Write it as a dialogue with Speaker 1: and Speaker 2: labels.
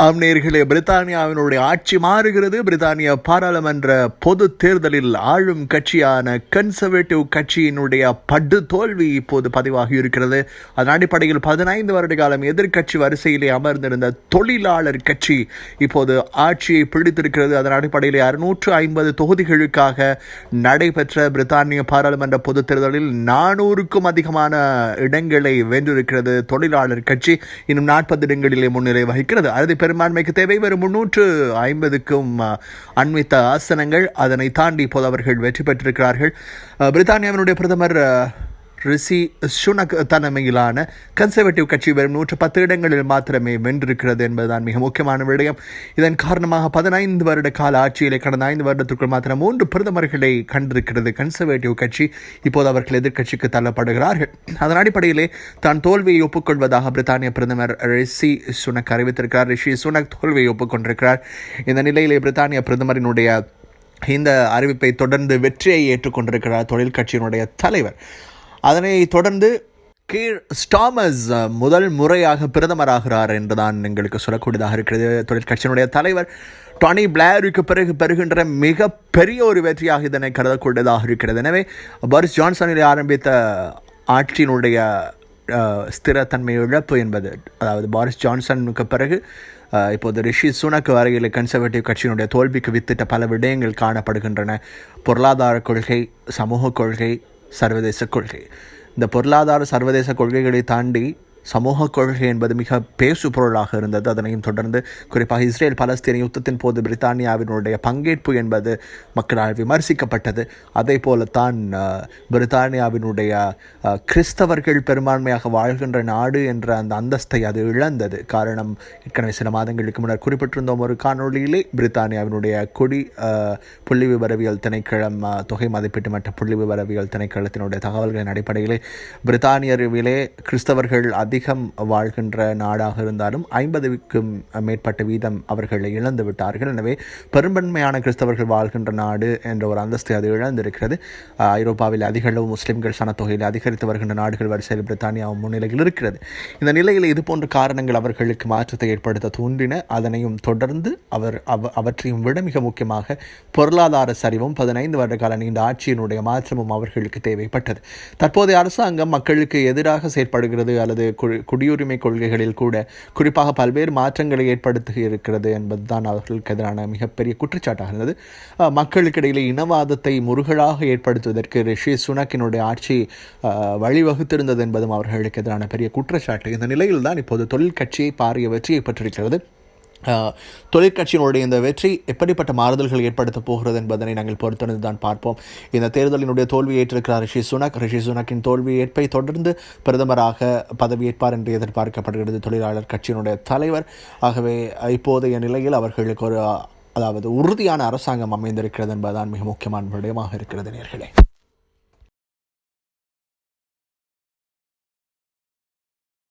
Speaker 1: ஆம்நேர்களே பிரித்தானியாவினுடைய ஆட்சி மாறுகிறது. பிரித்தானிய பாராளுமன்ற பொது தேர்தலில் ஆளும் கட்சியான கன்சர்வேட்டிவ் கட்சியினுடைய படு தோல்வி இப்போது பதிவாகி இருக்கிறது. அதன் அடிப்படையில் பதினைந்து வருட காலம் எதிர்க்கட்சி வரிசையிலே அமர்ந்திருந்த தொழிலாளர் கட்சி இப்போது ஆட்சியை பிடித்திருக்கிறது. அதன் அடிப்படையில் அறுநூற்று ஐம்பது தொகுதிகளுக்காக நடைபெற்ற பிரித்தானிய பாராளுமன்ற பொது தேர்தலில் நானூறுக்கும் அதிகமான இடங்களை வென்றிருக்கிறது தொழிலாளர் கட்சி. இன்னும் நாற்பது இடங்களிலே முன்னிலை வகிக்கிறது. அறுதி பெரும்பான்மைக்கு தேவை. வெறும் முன்னூற்று ஐம்பதுக்கும் அண்மித்த ஆசனங்கள். அதனை தாண்டி இப்போது அவர்கள் வெற்றி பெற்றிருக்கிறார்கள். பிரித்தானியாவினுடைய பிரதமர் ரிஷி சுனக் தலைமையிலான கன்சர்வேட்டிவ் கட்சி வெறும் நூற்று பத்து இடங்களில் மாத்திரமே வென்றிருக்கிறது என்பதுதான் மிக முக்கியமான விடயம். இதன் காரணமாக பதினைந்து வருட கால ஆட்சியிலே கடந்த ஐந்து வருடத்திற்குள் மாத்திரம் மூன்று பிரதமர்களை கண்டிருக்கிறது கன்சர்வேட்டிவ் கட்சி. இப்போது அவர்கள் எதிர்க்கட்சிக்கு தள்ளப்படுகிறார்கள். அதன் அடிப்படையிலே தான் தோல்வியை ஒப்புக்கொள்வதாக பிரித்தானிய பிரதமர் ரிஷி சுனக் அறிவித்திருக்கிறார். ரிஷி சுனக் தோல்வியை ஒப்புக்கொண்டிருக்கிறார். இந்த நிலையிலே பிரித்தானிய பிரதமரினுடைய இந்த அறிவிப்பை தொடர்ந்து வெற்றியை ஏற்றுக்கொண்டிருக்கிறார் தொழில் கட்சியினுடைய தலைவர். அதனை தொடர்ந்து கீழ் ஸ்டாமஸ் முதல் முறையாக பிரதமராகிறார் என்றுதான் எங்களுக்கு சொல்லக்கூடியதாக இருக்கிறது. தொழிற்கட்சியினுடைய தலைவர் டானி பிளேருக்கு பிறகு பெறுகின்ற மிக பெரிய ஒரு வெற்றியாக இதனை கருதக்கூடியதாக இருக்கிறது. எனவே பரிஸ் ஜான்சனில் ஆரம்பித்த ஆட்சியினுடைய ஸ்திரத்தன்மை இழப்பு என்பது அதாவது பாரிஸ் ஜான்சனுக்கு பிறகு இப்போது ரிஷி சுனக் வரையில் கன்சர்வேட்டிவ் கட்சியினுடைய தோல்விக்கு வித்திட்ட பல விடயங்கள் காணப்படுகின்றன. பொருளாதார கொள்கை சமூக கொள்கை சர்வதேச கொள்கை. இந்த பொருளாதார சர்வதேச கொள்கைகளை தாண்டி சமூக கொள்கை என்பது மிக பேசு பொருளாக இருந்தது. அதனையும் தொடர்ந்து குறிப்பாக இஸ்ரேல் பலஸ்தீன யுத்தத்தின் போது பிரித்தானியாவினுடைய பங்கேற்பு என்பது மக்களால் விமர்சிக்கப்பட்டது. அதே போலத்தான் பிரித்தானியாவினுடைய கிறிஸ்தவர்கள் பெரும்பான்மையாக வாழ்கின்ற நாடு என்ற அந்த அந்தஸ்தை அது இழந்தது. காரணம் ஏற்கனவே சில மாதங்களுக்கு முன்னர் குறிப்பிட்டிருந்தோம் ஒரு காணொளியிலே பிரித்தானியாவினுடைய கொடி புள்ளி விவரவியல் திணைக்களம் தொகை மதிப்பீட்டு மற்ற புள்ளி விவரவியல் திணைக்களத்தினுடைய தகவல்களின் அடிப்படையிலே பிரித்தானியர்விலே கிறிஸ்தவர்கள் அதிகம் வாழ்கின்ற நாடாக இருந்தாலும் ஐம்பதுக்கும் மேற்பட்ட வீதம் அவர்களை இழந்து விட்டார்கள். எனவே பெரும்பான்மையான கிறிஸ்தவர்கள் வாழ்கின்ற நாடு என்ற ஒரு அந்தஸ்து அது இழந்திருக்கிறது. ஐரோப்பாவில் அதிக அளவு முஸ்லிம்கள் சனத்தொகையில் அதிகரித்து வருகின்ற நாடுகள் வரிசையில் பிரித்தானியாவும் முன்னிலையில் இருக்கிறது. இந்த நிலையில் இது போன்ற காரணங்கள் அவர்களுக்கு மாற்றத்தை ஏற்படுத்த தூண்டின அதனையும் தொடர்ந்து அவர் அவ அவற்றையும் விட மிக முக்கியமாக பொருளாதார சரிவும் பதினைந்து வருட கால நீண்ட ஆட்சியினுடைய மாற்றமும் அவர்களுக்கு தேவைப்பட்டது. தற்போதைய அரசாங்கம் மக்களுக்கு எதிராக செயற்படுகிறது அல்லது குடியுரிமை கொள்கைகளில் கூட குறிப்பாக பல்வேறு மாற்றங்களை ஏற்படுத்தி இருக்கிறது என்பதுதான் அவர்களுக்கு எதிரான மிகப்பெரிய குற்றச்சாட்டாக இருந்தது. மக்களுக்கிடையிலே இனவாதத்தை முருகலாக ஏற்படுத்துவதற்கு ரிஷி சுனக்கினுடைய ஆட்சி வழிவகுத்திருந்தது என்பதும் அவர்களுக்கு எதிரான பெரிய குற்றச்சாட்டு. இந்த நிலையில் தான் இப்போது தொழில் கட்சியை பாரிய வெற்றியை பெற்றிருக்கிறது. தொழிற்கட்சியினுடைய இந்த வெற்றி எப்படிப்பட்ட மாறுதல்கள் ஏற்படுத்தப் போகிறது என்பதனை நாங்கள் பொறுத்திருந்து தான் பார்ப்போம். இந்த தேர்தலினுடைய தோல்வி ஏற்றிருக்கிறார் ரிஷி சுனக். ரிஷி சுனக்கின் தோல்வி ஏற்பை தொடர்ந்து பிரதமராக பதவியேற்பார் என்று எதிர்பார்க்கப்படுகிறது தொழிலாளர் கட்சியினுடைய தலைவர். ஆகவே இப்போதைய நிலையில் அவர்களுக்கு ஒரு அதாவது உறுதியான அரசாங்கம் அமைந்திருக்கிறது என்பதுதான் மிக முக்கியமான விடயமாக இருக்கிறது நேர்களே.